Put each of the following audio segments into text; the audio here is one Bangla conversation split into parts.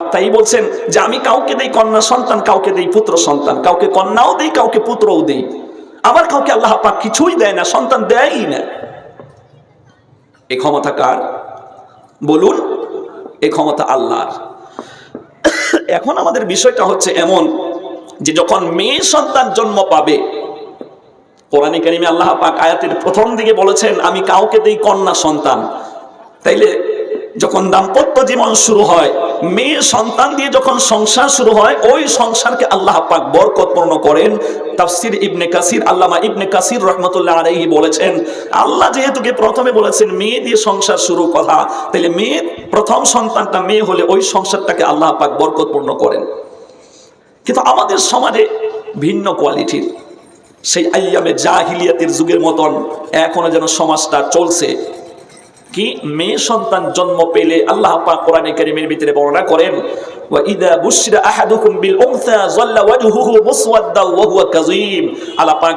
তাই বলছেন যে আমি কাউকে দেই কন্যা সন্তান, কাউকে দেই পুত্র সন্তান, কাউকে কন্যাও দেই, কাউকে পুত্রও দেই। আবার কাউকে আল্লাহ পাক কিছুই দেয় না, সন্তান দেয়ই না। এ ক্ষমতা কার? বলুন, এ ক্ষমতা আল্লাহর। এখন আমাদের বিষয়টা হচ্ছে এমন যে যখন মেয়ে সন্তান জন্ম পাবে, কোরআনে কারিমে আল্লাহ পাক আয়াতের প্রথম দিকে বলেছেন, আমি কাউকে দেই কন্যা সন্তান। তাইলে যখন দাম্পত্য জীবন শুরু হয় মেয়ে সন্তান দিয়ে যখন সংসার শুরু হয়, ওই সংসারকে আল্লাহ পাক বরকতপূর্ণ করেন। তাফসির ইবনে কাসির, আল্লামা ইবনে কাসির রহমতুল্লাহ আলাইহি বলেছেন, আল্লাহ যেহেতুকে প্রথমে বলেছেন মেয়ে দিয়ে সংসার শুরু কথা, তাহলে মেয়ে প্রথম সন্তানটা মেয়ে হলে ওই সংসারটাকে আল্লাহ পাক বরকতপূর্ণ করেন। কিন্তু আমাদের সমাজে ভিন্ন কোয়ালিটির, সেই আইয়ামে জাহিলিয়াতের যুগের মতন এখনও যেন সমাজটা চলছে। কি? মেয়ে সন্তান জন্ম পেলে আল্লাহ কোরআনে কারীমের ভিতরে বর্ণনা করেন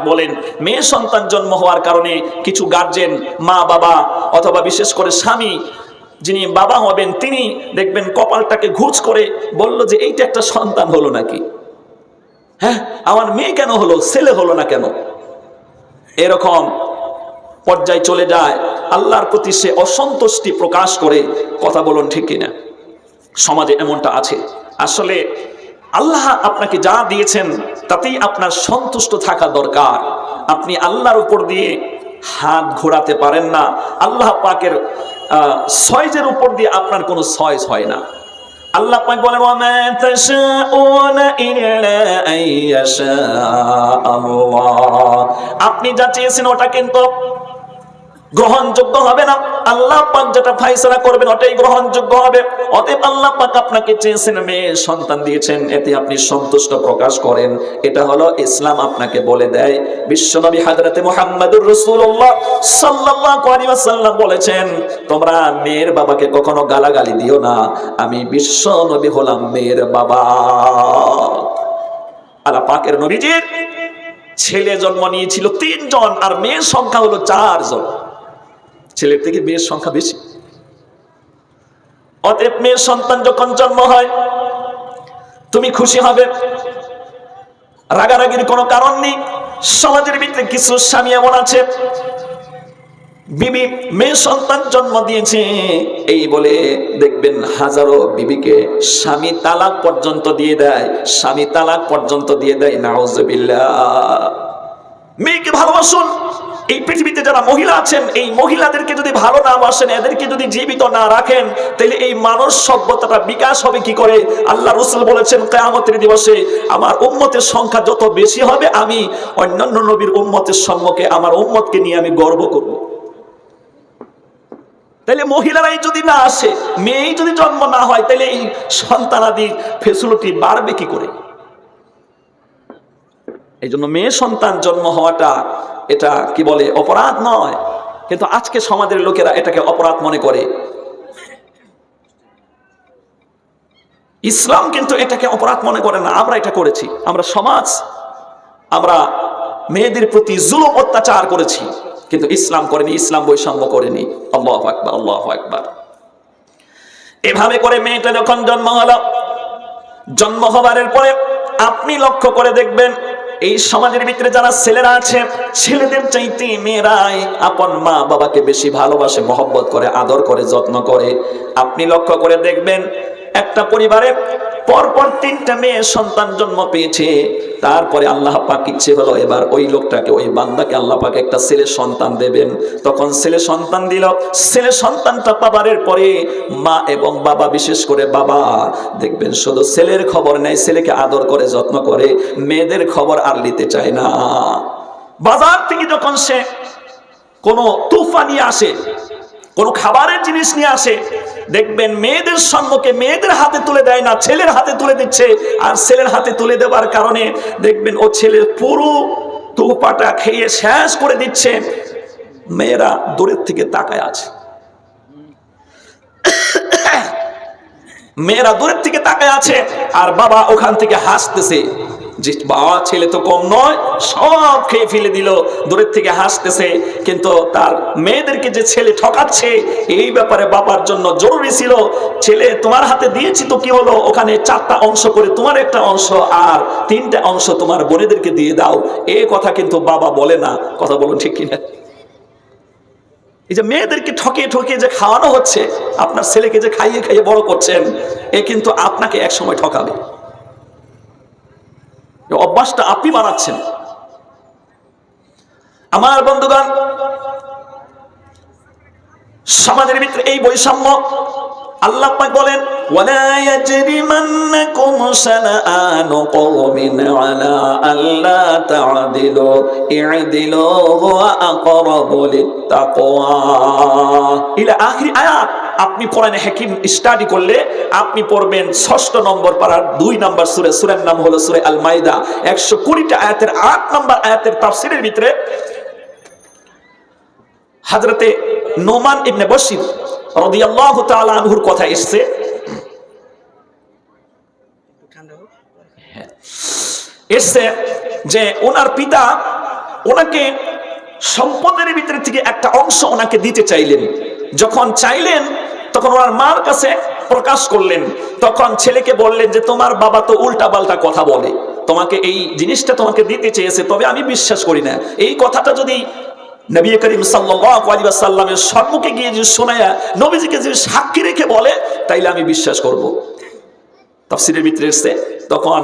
বলেন, মেয়ে সন্তান জন্ম হওয়ার কারণে কিছু গার্জেন, মা বাবা অথবা বিশেষ করে স্বামী যিনি বাবা তিনি দেখবেন কপালটাকে ঘুষ করে বলল যে, এইটা একটা সন্তান হলো নাকি? হ্যাঁ আমার মেয়ে কেন হলো? ছেলে হলো না কেন? এরকম পর্যায়ে চলে যায়। আল্লাহর প্রতি সে অসন্তুষ্টি প্রকাশ করে, কথা বলুন ঠিক কিনা? সমাজে এমনটা আছে। আসলে আল্লাহ আপনাকে যা দিয়েছেন, তাতেই আপনার সন্তুষ্ট থাকা দরকার। আপনি আল্লাহর উপর দিয়ে হাত ঘোরাতে পারেন না। আল্লাহ পাকের সয়েজের উপর দিয়ে আপনার কোনো সয়েজ হয় না। আল্লাহ পাক বলেন, ওয়া মা তাশাউনা ইল্লা আইয়াশা আল্লাহ। আপনি যা চেয়েছেন, ওটা কিন্তু গ্রহণযোগ্য হবে না। আল্লাহ পাক যেটা ফাইসলা করবেন, ওটাই গ্রহণযোগ্য হবে। অতএব আল্লাহ পাক আপনাকে চেয়েছেন মেয়ে সন্তান দিয়েছেন, এতে আপনি সন্তুষ্ট প্রকাশ করেন। এটা হলো ইসলাম আপনাকে বলে দেয়। বিশ্বনবী হযরতে মুহাম্মদুর রাসূলুল্লাহ সাল্লাল্লাহু আলাইহি ওয়াসাল্লাম বলেছেন, তোমরা মেয়ের বাবাকে কখনো গালাগালি দিও না। আমি বিশ্বনবী হলাম মেয়ের বাবা। আল্লাহ পাকের নবীজির ছেলে জন্ম নিয়েছিল তিনজন, আর মেয়ের সংখ্যা হলো চারজন। ছেলের থেকে মেয়ের সংখ্যা বেশি। অতএব মেয়ের সন্তান যখন জন্ম হয়, তুমি খুশি হবে। রাগারাগির কোনো কারণ নেই। সমাজের ভিতরে কিছু স্বামী এমন আছে। বিবি মেয়ে সন্তান জন্ম দিয়েছে। এই বলে দেখবেন হাজারো বিবিকে স্বামী তালাক পর্যন্ত দিয়ে দেয়। স্বামী তালাক পর্যন্ত দিয়ে দেয়, নাউজুবিল্লাহ। মেয়েকে ভালোবাসুন। এই পৃথিবীতে যারা মহিলা আছেন, এই মহিলাদেরকে যদি ভালো না বাসেন এদেরকে যদি জীবিত না রাখেন, তাহলে এই মানুষ সভ্যতাটা বিকাশ হবে কি করে? আল্লাহ রসুল বলেছেন, কেয়ামতের দিবসে আমার উম্মতের সংখ্যা যত বেশি হবে, আমি অন্যান্য নবীর উম্মতের সম্মুখে আমার উম্মতকে নিয়ে আমি গর্ব করব। তাহলে মহিলারাই যদি না আসে, মেয়েই যদি জন্ম না হয়, তাহলে এই সন্তানাদির ফেসিলিটি বাড়বে কি করে? এই জন্য মেয়ে সন্তান জন্ম হওয়াটা এটা কি বলে, অপরাধ নয়। কিন্তু আজকে সমাজের লোকেরা এটাকে অপরাধ মনে করে। ইসলাম কিন্তু এটাকে অপরাধ মনে করে না, আমরা এটা করেছি। আমরা সমাজ, আমরা মেয়েদের প্রতি জুলুম অত্যাচার করেছি, কিন্তু ইসলাম করেনি, ইসলাম বৈষম্য করেনি। আল্লাহ আকবার আল্লাহ আকবার। এভাবে করে মেয়েটা যখন জন্ম হলো, জন্ম হবারের পরে আপনি লক্ষ্য করে দেখবেন এই সমাজের ভিতরে যারা ছেলেরা আছে, ছেলেদের চাইতে মেয়েরাই আপন মা বাবাকে বেশি ভালোবাসে, মহব্বত করে, আদর করে, যত্ন করে। আপনি লক্ষ্য করে দেখবেন, একটা পরিবারে পরপর তিনটা মেয়ে সন্তান জন্ম পেয়েছে। তারপরে আল্লাহ পাক ইচ্ছে হলো এবার ওই লোকটাকে, ওই বান্দাকে আল্লাহ পাক একটা ছেলে সন্তান দেবেন। তখন ছেলে সন্তান দিল। ছেলে সন্তানটা পাবারের পরে মা এবং বাবা, বিশেষ করে বাবা, দেখবেন শুধু ছেলের খবর নেয় ছেলেকে আদর করে, যত্ন করে, মেয়েদের খবর আর নিতে চায় না। বাজার থেকে যখন সে কোনো তুফা নিয়ে আসে কোন খাবারের জিনিস নিয়ে আসে, দেখবেন মেয়েদের সম্মুখে মেয়েদের হাতে তুলে দেয় না, ছেলের হাতে তুলে দিচ্ছে, আর ছেলের হাতে তুলে দেওয়ার কারণে দেখবেন ও ছেলের পুরো তুপাটা খেয়ে শেষ করে দিচ্ছে। মেয়েরা দূরের থেকে তাকায় আছে। মেয়েরা দূরের থেকে আছে। আর বাবা ওখান থেকে হাসতেছে যে, বাবা ছেলে তো কম নয়, সব খেয়ে ফেলে দিল, দূরের থেকে হাসতেছে। কিন্তু তার মেয়েদেরকে যে ছেলে ঠকাচ্ছে, এই ব্যাপারে বাবার জন্য জরুরি ছিল। ছেলে তোমার হাতে দিয়েছি তো কি হলো? ওখানে চারটা অংশ করে তোমার একটা অংশ, আর তিনটা অংশ তোমার বোনেদেরকে দিয়ে দাও। এই কথা কিন্তু বাবা বলে না। কথা বলুন ঠিক কিনা? এই যে মেয়েদেরকে ঠকিয়ে ঠকিয়ে যে খাওয়ানো হচ্ছে, আপনার ছেলেকে যে খাইয়ে খাইয়ে বড় করছেন, এ কিন্তু আপনাকে এক সময় ঠকাবে অভ্যাসটা আপনি বানাচ্ছেন। আমার বন্ধুগণ, সমাজের ভিতরে এই বৈষম্য আল্লাহ পাক বলেন, ওয়ালা ইয়াজরিমান্নাকুম শানাআনু কওমিন আলা আল্লা তা'দিলু, ই'দিলু হুয়া আকরাবু লিত্তাকওয়া। ইলা আখির আয়াত, আপনি কোরআনে হাকিম স্টাডি করলে আপনি পড়বেন ষষ্ঠ নম্বর পারার দুই নম্বর সুরে, সুরের নাম হলো সুরে আল মাইদা 120টা আয়াতের আট নম্বর আয়াতের তাফসীরের ভিতরে হাজরতে নোমান ইবনে বশির রাদিয়াল্লাহু কথা এসেছে। এসছে যে ওনার পিতা ওনাকে সম্পদের ভিতরে থেকে একটা অংশ ওনাকে দিতে চাইলেন। যখন চাইলেন তখন ওনার মার কাছে প্রকাশ করলেন। তখন ছেলেকে বললেন যে তোমার বাবা তো উল্টা পাল্টা কথা বলে। তোমাকে এই জিনিসটা তোমাকে দিতে চেয়েছে তবে আমি বিশ্বাস করি না। এই কথাটা যদি নবী করিম সাল্লাল্লাহু আলাইহি সাল্লামের সম্মুখে গিয়ে যদি শোনায়া নবীজিকে যদি সাক্ষী রেখে বলে, তাইলে আমি বিশ্বাস করব। তাফসিরের ভিতরে এসেছে তখন